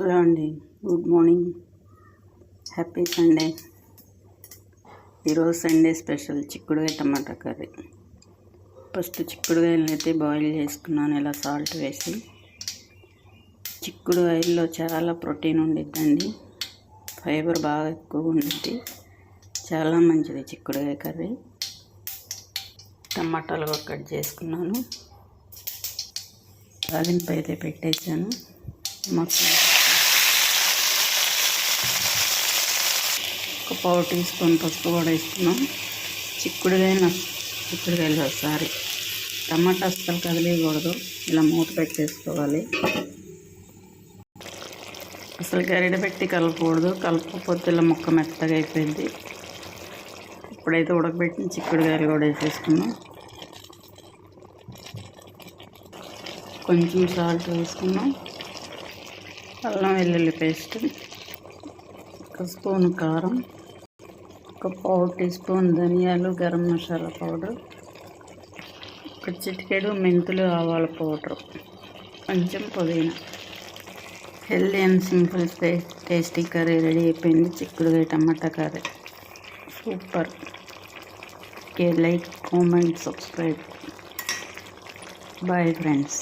Hello అండి. Good morning. Happy Sunday. ఈరోజు Sunday special చిక్కుడుకాయ టమాటా కర్రీ. ఫస్ట్ చిక్కుడుగాయలను అయితే బాయిల్ చేసుకున్నాను. ఇలా సాల్ట్ వేసి. చిక్కుడుగాయల్లో చాలా ప్రోటీన్ ఉండిద్దండి. ఫైబర్ బాగా ఎక్కువ ఉండిద్ది. చాలా మంచిది చిక్కుడుకాయ కర్రీ. టమాటాలు కూడా కట్ చేసుకున్నాను. తాలింపు అయితే పెట్టేశాను. మొత్తం ఒక పావు టీ స్పూన్ పసుపు కూడా వేసుకున్నాం. చిక్కుడుకాయన చిక్కుడుకాయలు సారీ. టమాటా అస్సలు కదిలేయకూడదు. ఇలా మూత పెట్టేసుకోవాలి. అసలు గరిడ పెట్టి కలపకూడదు. కలపకపోతే ఇలా ముక్క మెత్తగా అయిపోయింది. ఇప్పుడైతే ఉడకబెట్టిన చిక్కుడుకాయలు కూడా వేసేసుకున్నాం. కొంచెం సాల్ట్ వేసుకున్నాం. అల్లం వెల్లుల్లి పేస్ట్ ఒక స్పూన్ కారం ఒక పావు టీ స్పూన్ ధనియాలు గరం మసాలా పౌడర్ ఒక చిటికెడు మెంతులు ఆవాల పౌడర్ కొంచెం పుదీనా. Healthy and simple tasty curry ready అయిపోయింది. చిక్కుడుకాయ tomato curry. Super. Okay like comment subscribe. Bye friends.